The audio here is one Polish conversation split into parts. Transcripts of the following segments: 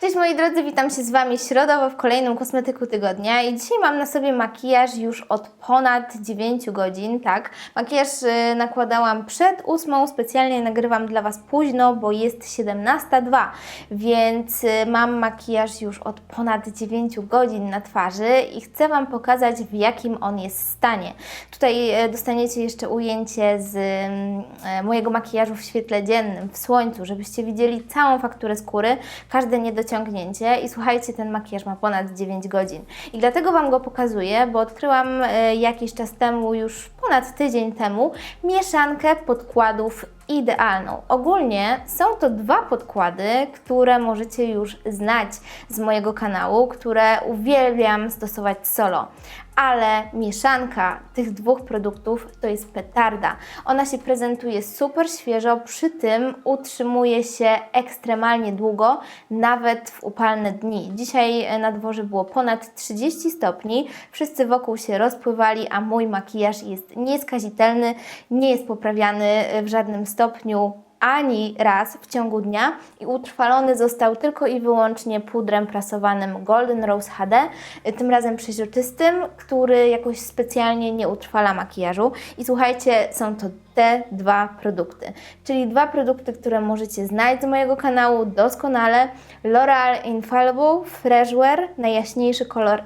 Cześć moi drodzy, witam się z Wami środowo w kolejnym kosmetyku tygodnia i dzisiaj mam na sobie makijaż już od ponad 9 godzin, tak. Makijaż y, nakładałam przed 8, specjalnie nagrywam dla Was późno, bo jest 17.02, więc y, mam makijaż już od ponad 9 godzin na twarzy i chcę Wam pokazać w jakim on jest stanie. Tutaj y, dostaniecie jeszcze ujęcie z y, mojego makijażu w świetle dziennym, w słońcu, żebyście widzieli całą fakturę skóry, każde i słuchajcie, ten makijaż ma ponad 9 godzin. I dlatego Wam go pokazuję, bo odkryłam e, jakiś czas temu, już ponad tydzień temu, mieszankę podkładów idealną. Ogólnie są to dwa podkłady, które możecie już znać z mojego kanału, które uwielbiam stosować solo. Ale mieszanka tych dwóch produktów to jest petarda. Ona się prezentuje super świeżo, przy tym utrzymuje się ekstremalnie długo, nawet w upalne dni. Dzisiaj na dworze było ponad 30 stopni, wszyscy wokół się rozpływali, a mój makijaż jest nieskazitelny, nie jest poprawiany w żadnym stopniu ani raz w ciągu dnia i utrwalony został tylko i wyłącznie pudrem prasowanym Golden Rose HD, tym razem przeźroczystym, który jakoś specjalnie nie utrwala makijażu. I słuchajcie, są to te dwa produkty, czyli dwa produkty, które możecie znać z mojego kanału doskonale. L'Oreal Infallible Fresh Wear, najjaśniejszy kolor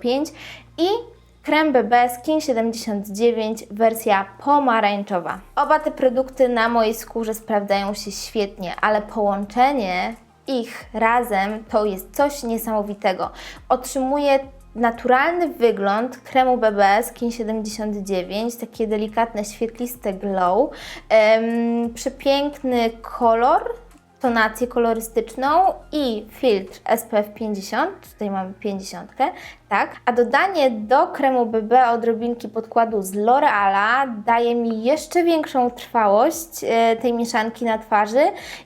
005 i Krem BB Skin 79 wersja pomarańczowa. Oba te produkty na mojej skórze sprawdzają się świetnie, ale połączenie ich razem to jest coś niesamowitego. Otrzymuję naturalny wygląd kremu BB Skin 79, takie delikatne, świetliste glow, przepiękny kolor, tonację kolorystyczną i filtr SPF 50, tutaj mamy 50, tak, a dodanie do kremu BB odrobinki podkładu z L'Oreala daje mi jeszcze większą trwałość e, tej mieszanki na twarzy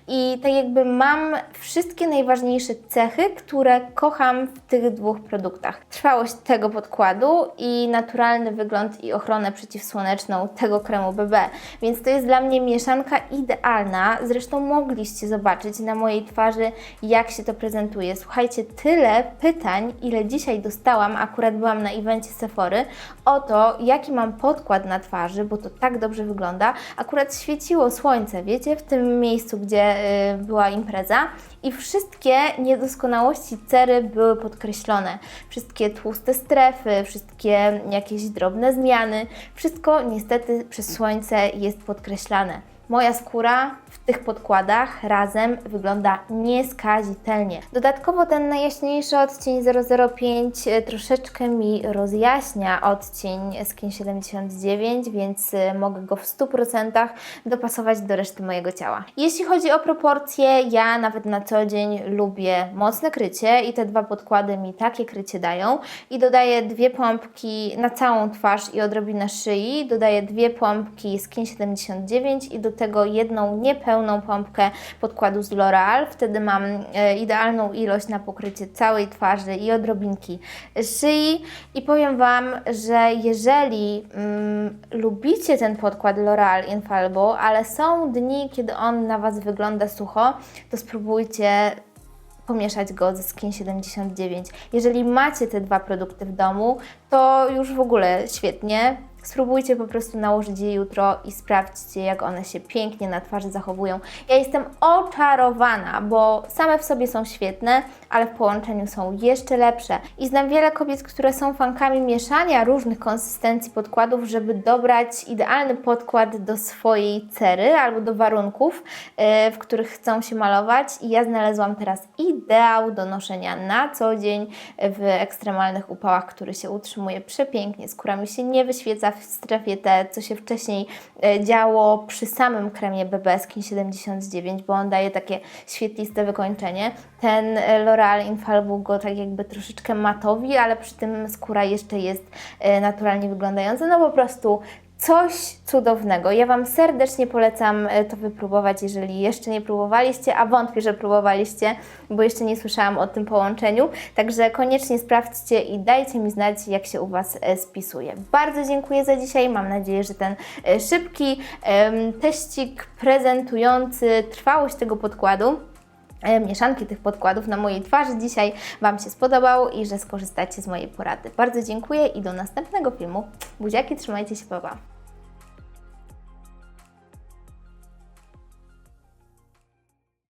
i tak jakby mam wszystkie najważniejsze cechy, które kocham w tych dwóch produktach. Trwałość tego podkładu i naturalny wygląd i ochronę przeciwsłoneczną tego kremu BB, więc to jest dla mnie mieszanka idealna. Zresztą mogliście zobaczyć na mojej twarzy, jak się to prezentuje. Słuchajcie, tyle pytań, ile dzisiaj dostałam, akurat byłam na evencie Sephory, o to, jaki mam podkład na twarzy, bo to tak dobrze wygląda. Akurat świeciło słońce, wiecie, w tym miejscu, gdzie y, była impreza i wszystkie niedoskonałości cery były podkreślone. Wszystkie tłuste strefy, wszystkie jakieś drobne zmiany, wszystko niestety przez słońce jest podkreślane. Moja skóra tych podkładach razem wygląda nieskazitelnie. Dodatkowo ten najjaśniejszy odcień 005 e, troszeczkę mi rozjaśnia odcień Skin 79, więc e, mogę go w 100% dopasować do reszty mojego ciała. Jeśli chodzi o proporcje, ja nawet na co dzień lubię mocne krycie i te dwa podkłady mi takie krycie dają i dodaję dwie pompki na całą twarz i odrobinę szyi, dodaję dwie pompki Skin 79 i do tego jedną niepełną pompkę podkładu z L'Oreal. Wtedy mam e, idealną ilość na pokrycie całej twarzy i odrobinki szyi. I powiem Wam, że jeżeli mm, lubicie ten podkład L'Oreal Infallible, ale są dni, kiedy on na Was wygląda sucho, to spróbujcie pomieszać go ze Skin 79. Jeżeli macie te dwa produkty w domu, to już w ogóle świetnie. Spróbujcie po prostu nałożyć je jutro i sprawdźcie, jak one się pięknie na twarzy zachowują. Ja jestem oczarowana, bo same w sobie są świetne, ale w połączeniu są jeszcze lepsze. I znam wiele kobiet, które są fankami mieszania różnych konsystencji podkładów, żeby dobrać idealny podkład do swojej cery albo do warunków, yy, w których chcą się malować. I ja znalazłam teraz ideał do noszenia na co dzień w ekstremalnych upałach, który się utrzymuje przepięknie. Skóra mi się nie wyświeca w strefie T, co się wcześniej e, działo przy samym kremie BB Skin 79, bo on daje takie świetliste wykończenie. Ten e, L'Oreal Infallible go tak jakby troszeczkę matowi, ale przy tym skóra jeszcze jest e, naturalnie wyglądająca. No po prostu coś cudownego. Ja Wam serdecznie polecam e, to wypróbować, jeżeli jeszcze nie próbowaliście, a wątpię, że próbowaliście, bo jeszcze nie słyszałam o tym połączeniu. Także koniecznie sprawdźcie i dajcie mi znać, jak się u Was e, spisuje. Bardzo dziękuję za dzisiaj. Mam nadzieję, że ten e, szybki teścik prezentujący trwałość tego podkładu mieszanki tych podkładów na mojej twarzy dzisiaj Wam się spodobał i że skorzystacie z mojej porady. Bardzo dziękuję i do następnego filmu. Buziaki, trzymajcie się, pa pa.